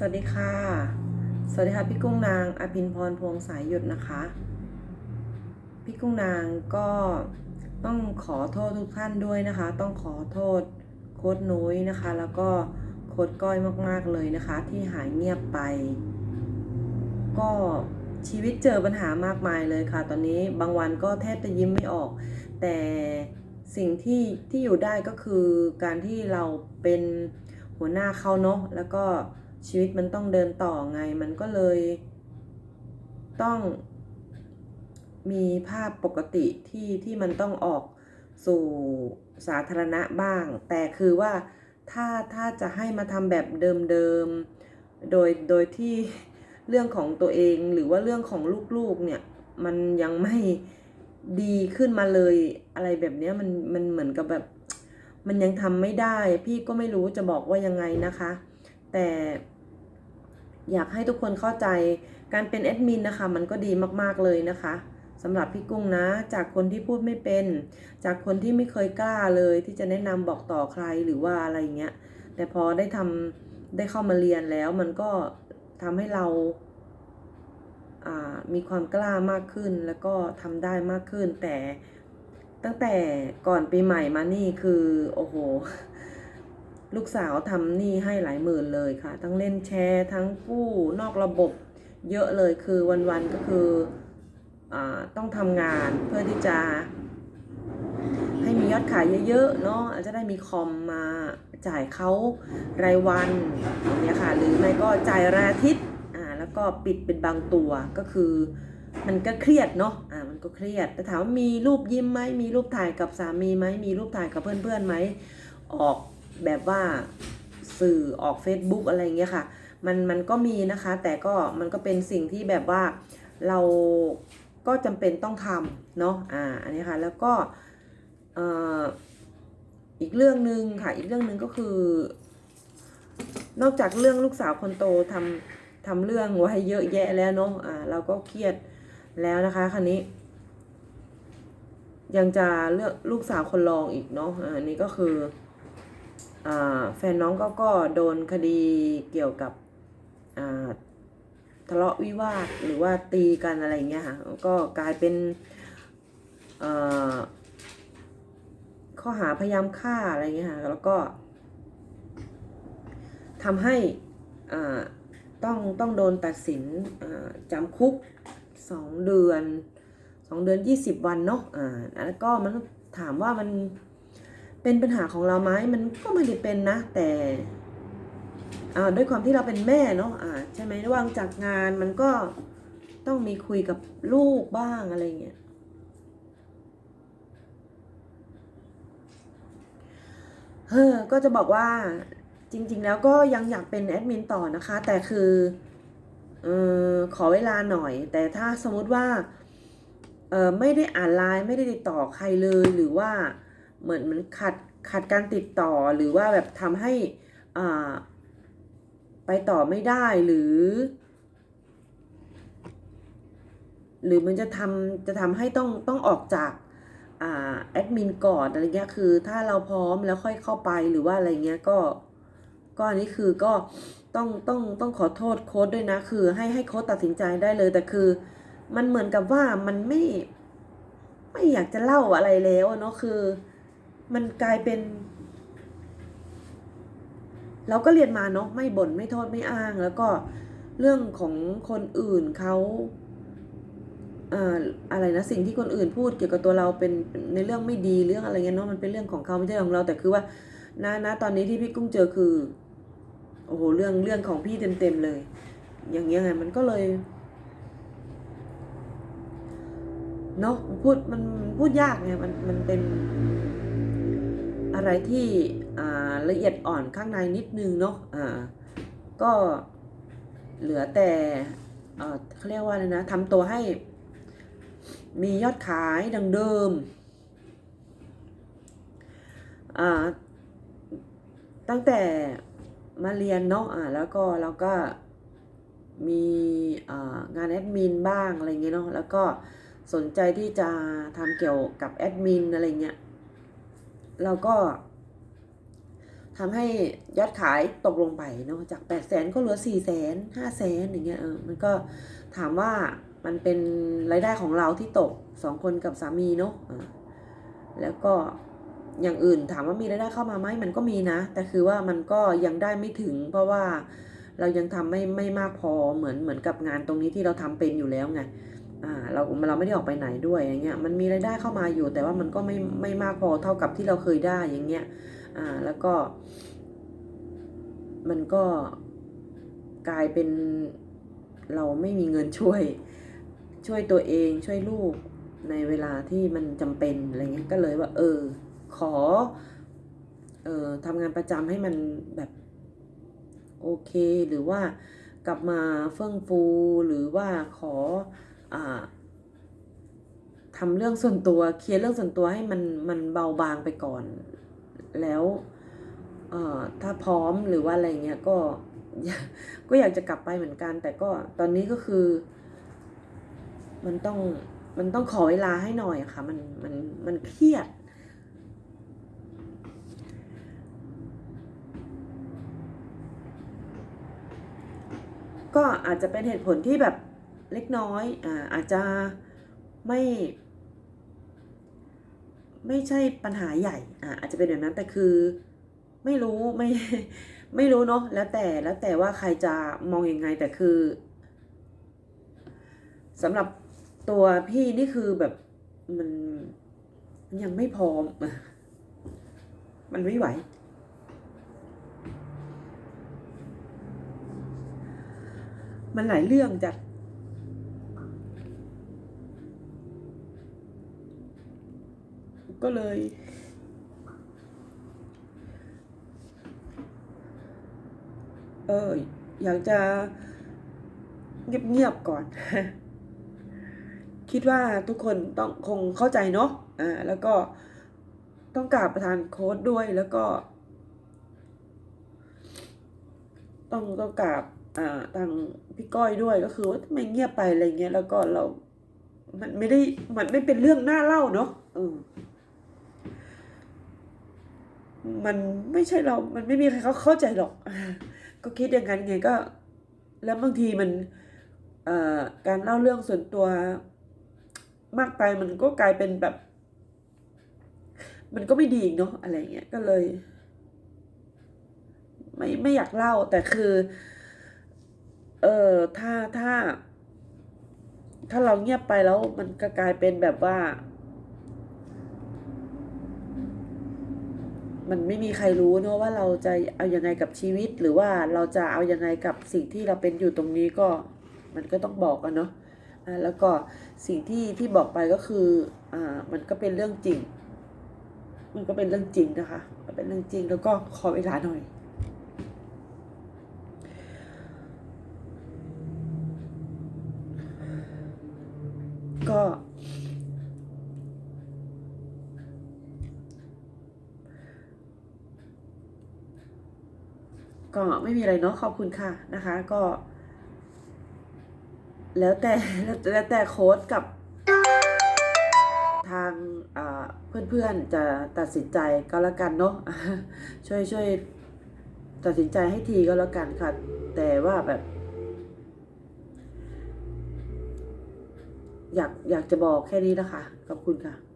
สวัสดีค่ะ สวัสดีค่ะ พี่กุ้งนางอภินพรพวงสายหยุดนะคะ พี่กุ้งนางก็ต้องขอโทษทุกท่านด้วยนะคะ ต้องขอโทษโค้ดนุ้ยนะคะ แล้วก็โค้ดก้อยมากๆเลยนะคะ ที่หายเงียบไป ก็ชีวิตเจอปัญหามากมายเลยค่ะ ตอนนี้บางวันก็แทบจะยิ้มไม่ออก แต่สิ่งที่ที่อยู่ได้ก็คือการที่เราเป็นหัวหน้าเขาเนาะแล้วก็ ชีวิตมันต้องเดินต่อไง มันก็เลย ต้องมีภาพปกติที่ที่มันต้องออกสู่สาธารณะบ้าง แต่คือว่าถ้าถ้าจะให้มาทำแบบเดิมๆ โดยโดยที่เรื่องของตัวเองหรือว่าเรื่องของลูกๆเนี่ย มันยังไม่ดีขึ้นมาเลยอะไรแบบนี้มันมันเหมือนกับแบบ มันยังทำไม่ได้ พี่ก็ไม่รู้จะบอกว่ายังไงนะคะ แต่ อยากให้ทุกคนเข้าใจการเป็นแอดมินนะคะ มันก็ดีมากๆเลยนะคะสำหรับพี่กุ้งนะ จากคนที่พูดไม่เป็น จากคนที่ไม่เคยกล้าเลย ที่จะแนะนำบอกต่อใครหรือว่าอะไรเงี้ย แต่พอได้ทำได้เข้ามาเรียนแล้ว มันก็ทำให้เราอ่ามีความกล้ามากขึ้นแล้วก็ทำได้มากขึ้น แต่ตั้งแต่ก่อนปีใหม่มานี่คือ โอ้โห ลูกสาวทำหนี่ให้หลายหมื่นเลยค่ะ ทั้งเล่นแชร์ทั้งกู้นอกระบบ เยอะเลยคือวันๆก็คืออต้องทำงานเพื่อที่จะ ให้มียอดขายเยอะๆเนาะอาจจะได้มีคอมมาจ่ายเขารายวันอย่างเนี้ยค่ะ หรือไม่ก็จ่ายรายอาทิตย์อ่าแล้วก็ปิดเป็นบางตัวก็คือมันก็เครียดเนาะ อ่า มันก็เครียด แต่ถามว่ามีรูปยิ้มไหม มีรูปถ่ายกับสามีไหม มีรูปถ่ายกับเพื่อนๆไหม ออก แบบว่าสื่อออก Facebook อะไรเงี้ยค่ะ มันมันก็มีนะคะ แต่ก็มันก็เป็นสิ่งที่แบบว่าเราก็จำเป็นต้องทำเนาะอ่าอันนี้ค่ะแล้วก็อ,อีกเรื่องหนึ่งค่ะ อีกเรื่องหนึ่งก็คือ นอกจากเรื่องลูกสาวคนโตทำทำเรื่องไว้เยอะแยะแล้วเนาะอ่าเราก็เครียดแล้วนะคะคันนี้ ยังจะเลือกลูกสาวคนรองอีกเนาะอ่าอันนี้ก็คือ แฟนน้องก็ก็โดนคดีเกี่ยวกับทะเลาะวิวาทหรือว่าตีกันอะไรเงี้ยค่ะก็กลายเป็นข้อหาพยายามฆ่าอะไรเงี้ยค่ะแล้วก็ทำให้ต้องต้องโดนตัดสินจำคุกสองเดือนสองเดือนยี่สิบวันเนาะอ่าแล้วก็มันถามว่ามัน เป็นปัญหาของเราไหมมันก็ไม่ได้เป็นนะ แต่ด้วยความที่เราเป็นแม่เนาะอ่าใช่ไหมระหว่างจากงานมันก็ต้องมีคุยกับลูกบ้างอะไรเงี้ยเฮ้อก็จะบอกว่าจริง ๆ แล้วก็ยังอยากเป็นแอดมินต่อนะคะ แต่คือเออขอเวลาหน่อย แต่ถ้าสมมติว่าเออไม่ได้อ่านไลน์ไม่ได้ติดต่อใครเลยหรือว่า เหมือนมันขัดขัดการติดต่อหรือว่าแบบทำให้อ่าไปต่อไม่ได้หรือ หรือมันจะทำจะทำให้ต้องต้องออกจากอ่าแอดมินก่อนอะไรเงี้ยคือถ้าเราพร้อมแล้วค่อยเข้าไปหรือว่าอะไรเงี้ยก็ก็อันนี้คือก็ต้องต้องต้องขอโทษโค้ดด้วยนะคือให้ให้โค้ดตัดสินใจได้เลยแต่คือ มันเหมือนกับว่ามันไม่ ไม่อยากจะเล่าอะไรแล้วเนาะคือ มันกลายเป็น เราก็เรียนมาเนาะไม่บ่นไม่โทษไม่อ้าง แล้วก็เรื่องของคนอื่นเขาเอ่ออะไรนะสิ่งที่คนอื่นพูดเกี่ยวกับตัวเราเป็นในเรื่องไม่ดีเรื่องอะไรเงี้ยเนาะมันเป็นเรื่องของเขาไม่ใช่ของเรา แต่คือว่านะนะตอนนี้ที่พี่กุ้งเจอคือโอ้โหเรื่องเรื่องของพี่เต็มๆเลย อย่างเงี้ยไงมันก็เลยเนาะพูดมันพูดยากไงมันมันเป็น อะไรที่ละเอียดอ่อนข้างในนิดนึงเนาะก็เหลือแต่เขาเรียกว่าอะไรนะทำตัวให้มียอดขายดังเดิม ตั้งแต่มาเรียนเนาะอ่าแล้วก็เราก็มีงานแอดมินบ้างอะไรเงี้ยเนาะแล้วก็สนใจที่จะทำเกี่ยวกับแอดมินอะไรเงี้ย เราก็ทำให้ยอดขายตกลงไปเนาะจาก8 0 0แสนก็เหลือ4 0 0แสนห้าแสนอย่างเงี้ยเออมันก็ถามว่ามันเป็นรายได้ของเราที่ตกสองคนกับสามีเนาะแล้วก็อย่างอื่นถามว่ามีรายได้เข้ามาไหมมันก็มีนะ แต่คือว่ามันก็ยังได้ไม่ถึง เพราะว่าเรายังทำไม่ไม่มากพอเหมือนเหมือนกับงานตรงนี้ที่เราทำเป็นอยู่แล้วไง อ่าเราเราไม่ได้ออกไปไหนด้วยอย่างเงี้ยมันมีรายได้เข้ามาอยู่ แต่ว่ามันก็ไม่ไม่มากพอเท่ากับที่เราเคยได้อย่างเงี้ยอ่าแล้วก็ มันก็กลายเป็นเราไม่มีเงินช่วย ช่วยตัวเองช่วยลูกในเวลาที่มันจำเป็นอะไรเงี้ยก็เลยว่า เออ ขอ เออทำงานประจำให้มันแบบโอเคหรือว่ากลับมาเฟื่องฟูหรือว่าขอ อ่าทำเรื่องส่วนตัวเคลียร์เรื่องส่วนตัวให้มันมันเบาบางไปก่อน แล้วถ้าพร้อมหรือว่าอะไรเงี้ยก็ก็อยากจะกลับไปเหมือนกัน แต่ก็ตอนนี้ก็คือ มันต้องมันต้องขอเวลาให้หน่อยอะค่ะ มันมันมันเครียดก็อาจจะเป็นเหตุผลที่แบบ เล็กน้อยอ่าอาจจะไม่ ไม่ใช่ปัญหาใหญ่อ่าอาจจะเป็นแบบนั้นแต่คือไม่รู้ไม่ไม่รู้เนาะแล้วแต่แล้วแต่ว่าใครจะมองอยังไงแต่คือสำหรับตัวพี่นี่คือแบบมันยังไม่พร้อม มันไม่ไหว มันหลายเรื่องจัดก็ ก็เลย เอออยากจะเงียบๆก่อน คิดว่าทุกคนต้องคงเข้าใจเนาะอ่าแล้วก็ต้องกราบประธานโค้ดด้วยแล้วก็ ต้องต้องกราบอ่าทางพี่ก้อยด้วยก็คือว่าทำไมเงียบไปอะไรเงี้ยแล้วก็เรา มันไม่ได้มันไม่เป็นเรื่องน่าเล่าเนาะเออ มันไม่ใช่เรา มันไม่มีใครเขาเข้าใจหรอก ก็คิดอย่างนั้นไงก็ แล้วบางทีมันการเล่าเรื่องส่วนตัวมากไปมันก็กลายเป็นแบบ มันก็ไม่ดีเนาะอะไรเงี้ยก็เลย ไม่ไม่อยากเล่าแต่คือ เออถ้าถ้า ถ้าเราเงียบไปแล้วมันก็กลายเป็นแบบว่า มันไม่มีใครรู้เนอะว่าเราจะเอายังไงกับชีวิต หรือว่าเราจะเอายังไงกับสิ่งที่เราเป็นอยู่ตรงนี้ก็มันก็ต้องบอกกันเนาะแล้วก็สิ่งที่ที่บอกไปก็คืออ่ามันก็เป็นเรื่องจริง มันก็เป็นเรื่องจริงนะคะมันเป็นเรื่องจริงแล้วก็ขอเวลาหน่อยก็ ก็ไม่มีอะไรเนาะขอบคุณค่ะนะคะก็ แล้วแต่แล้วแต่โค้ดกับ ทางอ่าเพื่อนๆจะตัดสินใจก็แล้วกันเนาะช่วยช่วยตัดสินใจให้ทีก็แล้วกันค่ะ แต่ว่าแบบ อยากอยากจะบอกแค่นี้นะคะขอบคุณค่ะ